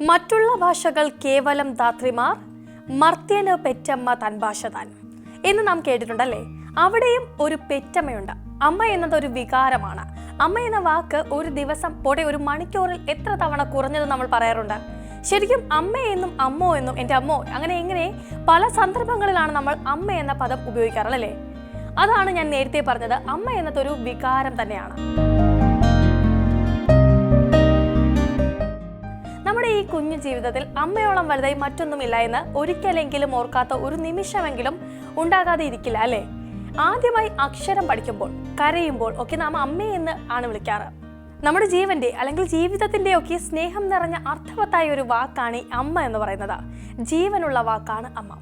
മറ്റുള്ള ഭാഷകൾ കേവലം ധാത്രിമാർ മർത്യന് പെറ്റമ്മ തൻ ഭാഷ താൻ എന്ന് നാം കേട്ടിട്ടുണ്ടല്ലേ? അവിടെയും ഒരു പെറ്റമ്മയുണ്ട്. അമ്മ എന്നത് ഒരു വികാരമാണ്. അമ്മ എന്ന വാക്ക് ഒരു ദിവസം പോടെ ഒരു മണിക്കൂറിൽ എത്ര തവണ കുറഞ്ഞത് നമ്മൾ പറയാറുണ്ട്? ശരിക്കും അമ്മ എന്നും അമ്മോ എന്നും എന്റെ അമ്മോ അങ്ങനെ എങ്ങനെ പല സന്ദർഭങ്ങളിലാണ് നമ്മൾ അമ്മ എന്ന പദം ഉപയോഗിക്കാറുള്ളല്ലേ അതാണ് ഞാൻ നേരത്തെ പറഞ്ഞത്. അമ്മ എന്നതൊരു വികാരം തന്നെയാണ്. നമ്മുടെ ഈ കുഞ്ഞു ജീവിതത്തിൽ അമ്മയോളം വലുതായി മറ്റൊന്നുമില്ല എന്ന് ഒരിക്കലെങ്കിലും ഓർക്കാത്ത ഒരു നിമിഷമെങ്കിലും ഉണ്ടാകാതെ ഇരിക്കില്ല അല്ലേ? ആദ്യമായി അക്ഷരം പഠിക്കുമ്പോൾ കരയുമ്പോൾ ഒക്കെ നാം അമ്മേ എന്ന് ആണ് വിളിക്കാറ്. നമ്മുടെ ജീവന്റെ അല്ലെങ്കിൽ ജീവിതത്തിന്റെ ഒക്കെ സ്നേഹം നിറഞ്ഞ അർത്ഥവത്തായ ഒരു വാക്കാണ് അമ്മ എന്ന് പറയുന്നത്. ജീവനുള്ള വാക്കാണ് അമ്മ.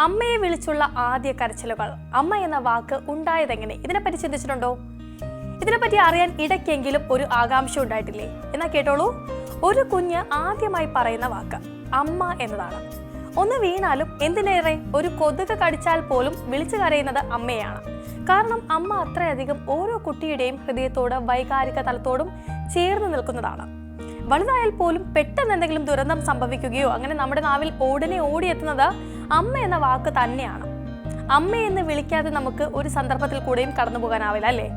അമ്മയെ വിളിച്ചുള്ള ആദ്യ കരച്ചിലുകൾ അമ്മ എന്ന വാക്ക് ഉണ്ടായതെങ്ങനെ? ഇതിനെപ്പറ്റി ചിന്തിച്ചിട്ടുണ്ടോ? ഇതിനെപ്പറ്റി അറിയാൻ ഇടയ്ക്കെങ്കിലും ഒരു ആകാംക്ഷ ഉണ്ടായിട്ടില്ലേ? എന്നാ കേട്ടോളൂ. ഒരു കുഞ്ഞ് ആദ്യമായി പറയുന്ന വാക്ക് അമ്മ എന്നതാണ്. ഒന്ന് വീണാലും എന്തിനേറെ? ഒരു കൊതുക് കടിച്ചാൽ പോലും വിളിച്ചു കരയുന്നത് അമ്മയാണ്. കാരണം അമ്മ അത്രയധികം ഓരോ കുട്ടിയുടെയും ഹൃദയത്തോട് വൈകാരിക തലത്തോടും ചേർന്ന് നിൽക്കുന്നതാണ്. വലുതായാൽ പോലും പെട്ടെന്ന് എന്തെങ്കിലും ദുരന്തം സംഭവിക്കുകയോ അങ്ങനെ നമ്മുടെ നാവിൽ ഓടിനെ ഓടിയെത്തുന്നത് അമ്മ എന്ന വാക്ക് തന്നെയാണ്. അമ്മയെന്ന് വിളിക്കാതെ നമുക്ക് ഒരു സന്ദർഭത്തിൽ കൂടെയും കടന്നു പോകാനാവില്ല അല്ലേ?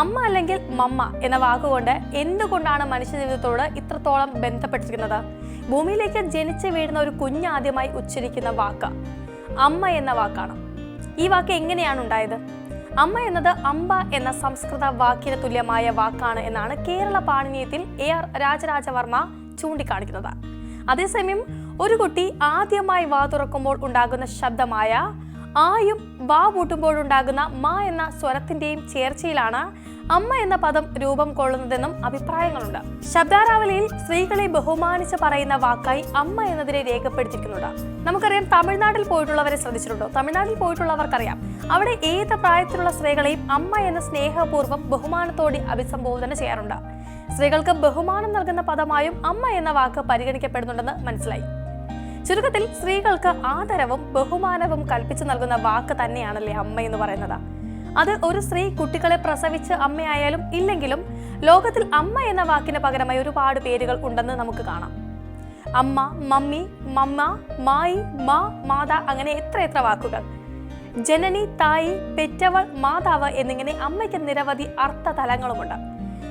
അമ്മ അല്ലെങ്കിൽ മമ്മ എന്ന വാക്കുകൊണ്ട് എന്തുകൊണ്ടാണ് മനുഷ്യ ജീവിതത്തോട് ഇത്രത്തോളം ബന്ധപ്പെട്ടിരിക്കുന്നത്? ഭൂമിയിലേക്ക് ജനിച്ചു വീഴുന്ന ഒരു കുഞ്ഞാദ്യമായി ഉച്ചരിക്കുന്ന വാക്ക് അമ്മ എന്ന വാക്കാണ്. ഈ വാക്ക് എങ്ങനെയാണ് ഉണ്ടായത്? അമ്മ എന്നത് അമ്പ എന്ന സംസ്കൃത വാക്കിന് തുല്യമായ വാക്കാണ് എന്നാണ് കേരള പാണിനീയത്തിൽ എ ആർ രാജരാജവർമ്മ ചൂണ്ടിക്കാണിക്കുന്നത്. അതേസമയം ഒരു കുട്ടി ആദ്യമായി വാ തുറക്കുമ്പോൾ ഉണ്ടാകുന്ന ശബ്ദമായ ആയും വാ പൂട്ടുമ്പോഴുണ്ടാകുന്ന മാ എന്ന സ്വരത്തിന്റെയും ചേർച്ചയിലാണ് അമ്മ എന്ന പദം രൂപം കൊള്ളുന്നതെന്നും അഭിപ്രായങ്ങളുണ്ട്. ശബ്ദാരാവലിയിൽ സ്ത്രീകളെ ബഹുമാനിച്ച് പറയുന്ന വാക്കായി അമ്മ എന്നതിനെ രേഖപ്പെടുത്തിയിരിക്കുന്നുണ്ട്. നമുക്കറിയാം തമിഴ്നാട്ടിൽ പോയിട്ടുള്ളവരെ ശ്രദ്ധിച്ചിട്ടുണ്ടോ? തമിഴ്നാട്ടിൽ പോയിട്ടുള്ളവർക്കറിയാം. അവിടെ ഏത് പ്രായത്തിലുള്ള സ്ത്രീകളെയും അമ്മ എന്ന സ്നേഹപൂർവം ബഹുമാനത്തോടെ അഭിസംബോധന ചെയ്യാറുണ്ട്. സ്ത്രീകൾക്ക് ബഹുമാനം നൽകുന്ന പദമായും അമ്മ എന്ന വാക്ക് പരിഗണിക്കപ്പെടുന്നുണ്ടെന്ന് മനസ്സിലായി. ചുരുക്കത്തിൽ സ്ത്രീകൾക്ക് ആദരവും ബഹുമാനവും കൽപ്പിച്ചു നൽകുന്ന വാക്ക് തന്നെയാണല്ലേ അമ്മ എന്ന് പറയുന്നത്. അത് ഒരു സ്ത്രീ കുട്ടികളെ പ്രസവിച്ച് അമ്മയായാലും ഇല്ലെങ്കിലും ലോകത്തിൽ അമ്മ എന്ന വാക്കിന് പകരമായി ഒരുപാട് പേരുകൾ ഉണ്ടെന്ന് നമുക്ക് കാണാം. അമ്മ മമ്മി മമ്മ മായി മാ മാത അങ്ങനെ എത്ര എത്ര വാക്കുകൾ. ജനനി തായി പെറ്റവൾ മാതാവ് എന്നിങ്ങനെ അമ്മയ്ക്ക് നിരവധി അർത്ഥ തലങ്ങളുമുണ്ട്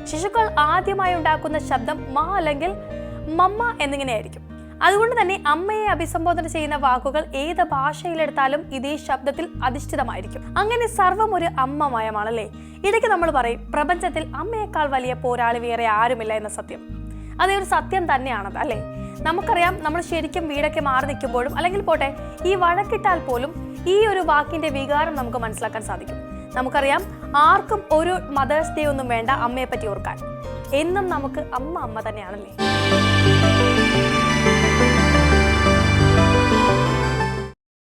ശിശുക്കൾ ആദ്യമായി ഉണ്ടാക്കുന്ന ശബ്ദം മാ അല്ലെങ്കിൽ മമ്മ എന്നിങ്ങനെയായിരിക്കും അതുകൊണ്ട് തന്നെ അമ്മയെ അഭിസംബോധന ചെയ്യുന്ന വാക്കുകൾ ഏത് ഭാഷയിലെടുത്താലും ഇതേ ശബ്ദത്തിൽ അധിഷ്ഠിതമായിരിക്കും. അങ്ങനെ സർവം ഒരു അമ്മമയമാണല്ലേ? ഇടയ്ക്ക് നമ്മൾ പറയും പ്രപഞ്ചത്തിൽ അമ്മയേക്കാൾ വലിയ പോരാളി വേറെ ആരുമില്ല എന്ന സത്യം. അതേ ഒരു സത്യം തന്നെയാണത് അല്ലേ? നമുക്കറിയാം നമ്മൾ ശരിക്കും വീടൊക്കെ മാറി നിൽക്കുമ്പോഴും അല്ലെങ്കിൽ പോട്ടെ ഈ വഴക്കിട്ടാൽ പോലും ഈ ഒരു വാക്കിന്റെ വികാരം നമുക്ക് മനസ്സിലാക്കാൻ സാധിക്കും. നമുക്കറിയാം ആർക്കും ഒരു മദേഴ്സ് ഡേ ഒന്നും വേണ്ട അമ്മയെ പറ്റി ഓർക്കാൻ. എന്നും നമുക്ക് അമ്മ അമ്മ തന്നെയാണല്ലേ?